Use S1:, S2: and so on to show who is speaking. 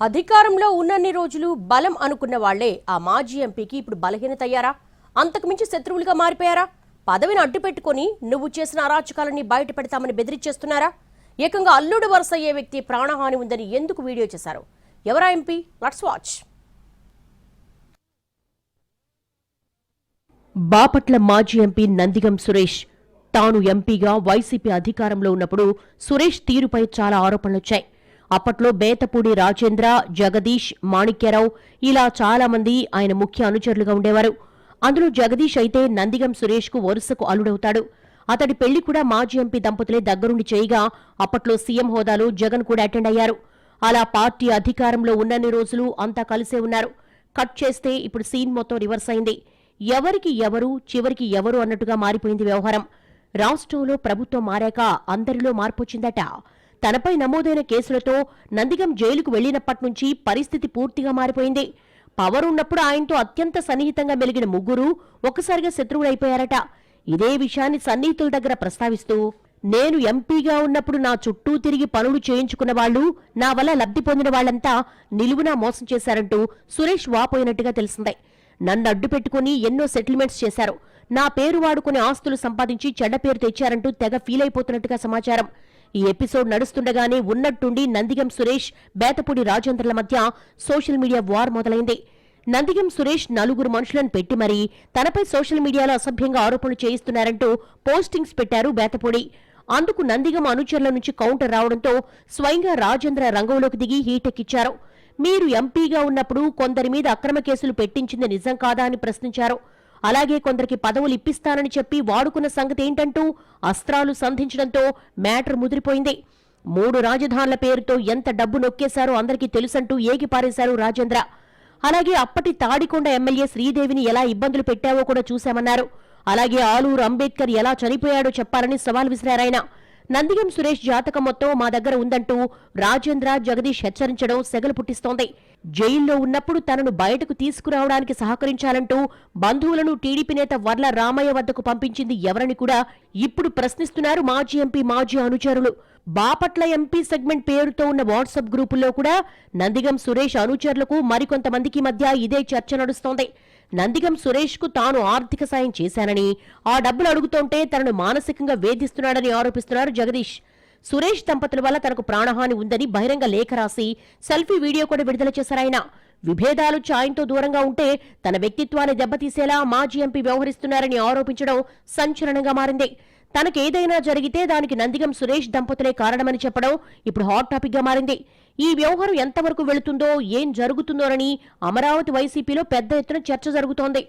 S1: అధికారంలో ఉన్నన్ని రోజులు బలం అనుకున్న వాళ్ళే ఆ మాజీ ఎంపీకి ఇప్పుడు బలహీనతయ్యారా? అంతకుమించి శత్రువులుగా మారిపోయారా? పదవిని అడ్డుపెట్టుకుని నువ్వు చేసిన అరాచకాలని బయట పెడతామని బెదిరించేస్తున్నారా ఏకంగా అల్లుడు వరుస అయ్యే వ్యక్తి ప్రాణహాని ఉందని ఎందుకు వీడియో చేశారు? ఎవరా ఎంపీ? లట్స్ వాచ్. బాపట్ల మాజీ ఎంపీ నందిగం సురేష్. తాను ఎంపీగా వైసీపీ అధికారంలో ఉన్నప్పుడు సురేష్ తీరుపై చాలా ఆరోపణలొచ్చాయి. అప్పట్లో బేతపూడి రాజేంద్ర జగదీష్ మాణిక్యరావు ఇలా చాలా మంది ఆయన ముఖ్య అనుచరులుగా ఉండేవారు. అందులో జగదీష్ అయితే నందిగం సురేష్కు వరుసకు అల్లుడవుతాడు. అతడి పెళ్ళి కూడా మాజీ ఎంపీ దంపతులే దగ్గరుండి చేయగా అప్పట్లో సీఎం హోదాలో జగన్ కూడా అటెండ్ అయ్యారు. అలా పార్టీ అధికారంలో ఉన్నన్ని రోజులు అంతా కలిసే ఉన్నారు. కట్ చేస్తే ఇప్పుడు సీన్ మొత్తం రివర్స్ అయింది. ఎవరికి ఎవరు చివరికి ఎవరు అన్నట్టుగా మారిపోయింది వ్యవహారం. రాష్ట్రంలో ప్రభుత్వం మారాక అందరిలో మార్పొచ్చిందట తనపై నమోదైన కేసులతో నందిగం జైలుకు వెళ్ళినప్పటి నుంచి పరిస్థితి పూర్తిగా మారిపోయింది. పవర్ ఉన్నప్పుడు ఆయనతో అత్యంత సన్నిహితంగా మెలిగిన ముగ్గురు ఒక్కసారిగా శత్రువులైపోయారట. ఇదే విషయాన్ని సన్నిహితుల దగ్గర ప్రస్తావిస్తూ నేను ఎంపీగా ఉన్నప్పుడు నా చుట్టూ తిరిగి పనులు చేయించుకున్న వాళ్ళు నా వల్ల లబ్ధి పొందిన వాళ్ళంతా నిలువునా మోసం చేశారంటూ సురేష్ వాపోయినట్టుగా తెలిసిందే. నన్ను అడ్డు పెట్టుకుని ఎన్నో సెటిల్మెంట్స్ చేశారు. నా పేరు వాడుకుని ఆస్తులు సంపాదించి చెడ్డ పేరు తెచ్చారంటూ తెగ ఫీల్ అయిపోతున్నట్టుగా సమాచారం. ఈ ఎపిసోడ్ నడుస్తుండగానే ఉన్నట్టుండి నందిగం సురేష్ బేతపూడి రాజేంద్రల మధ్య సోషల్ మీడియా వార్ మొదలైంది. నందిగం సురేష్ నలుగురు మనుషులను పెట్టి మరీ తనపై సోషల్ మీడియాలో అసభ్యంగా ఆరోపణలు చేయిస్తున్నారంటూ పోస్టింగ్స్ పెట్టారు బేతపూడి. అందుకు నందిగం అనుచరుల నుంచి కౌంటర్ రావడంతో స్వయంగా రాజేంద్ర రంగంలోకి దిగి హీటెక్కిచ్చారు మీరు ఎంపీగా ఉన్నప్పుడు కొందరి మీద అక్రమ కేసులు పెట్టించింది నిజం కాదా అని ప్రశ్నించారు. అలాగే కొందరికి పదవులు ఇప్పిస్తానని చెప్పి వాడుకున్న సంగతి ఏంటంటూ అస్త్రాలు సంధించడంతో మ్యాటర్ ముదిరిపోయింది. మూడు రాజధానుల పేరుతో ఎంత డబ్బు నొక్కేశారో అందరికీ తెలుసంటూ ఏగిపారేశారు రాజేంద్ర. అలాగే అప్పటి తాడికొండ ఎమ్మెల్యే శ్రీదేవిని ఎలా ఇబ్బందులు పెట్టావో కూడా చూశామన్నారు. అలాగే ఆలూరు అంబేద్కర్ ఎలా చనిపోయాడో చెప్పాలని సవాల్ విసిరారాయన. నందిగం సురేష్ జాతకం మొత్తం మా దగ్గర ఉందంటూ రాజేంద్ర జగదీష్ హెచ్చరించడం సెగలు పుట్టిస్తోంది జైల్లో ఉన్నప్పుడు తనను బయటకు తీసుకురావడానికి సహకరించాలంటూ బంధువులను టీడీపీ నేత వర్ల రామయ్య వద్దకు పంపించింది ఎవరని కూడా ఇప్పుడు ప్రశ్నిస్తున్నారు మాజీ ఎంపీ మాజీ అనుచరులు. బాపట్ల ఎంపీ సెగ్మెంట్ పేరుతో ఉన్న వాట్సాప్ గ్రూపుల్లో కూడా నందిగం సురేష్ అనుచరులకు మరికొంతమందికి మధ్య ఇదే చర్చ నడుస్తోంది. నందిగం సురేష్కు తాను ఆర్థిక సాయం చేశానని ఆ డబ్బులు అడుగుతుంటే తనను మానసికంగా వేధిస్తున్నాడని ఆరోపిస్తున్నారు జగదీష్. సురేష్ దంపతుల వల్ల తనకు ప్రాణహాని ఉందని బహిరంగ లేఖ రాసి సెల్ఫీ వీడియో కూడా విడుదల చేశారాయన విభేదాలు ఛాయంతో దూరంగా ఉంటే తన వ్యక్తిత్వాన్ని దెబ్బతీసేలా మాజీ ఎంపీ వ్యవహరిస్తున్నారని ఆరోపించడం సంచలనంగా మారింది. తనకేదైనా జరిగితే దానికి నందిగం సురేష్ దంపతులే కారణమని చెప్పడం ఇప్పుడు హాట్ టాపిక్గా మారింది. ఈ వ్యవహారం ఎంతవరకు వెళుతుందో ఏం జరుగుతుందోనని అమరావతి వైసీపీలో పెద్ద ఎత్తున చర్చ జరుగుతోంది.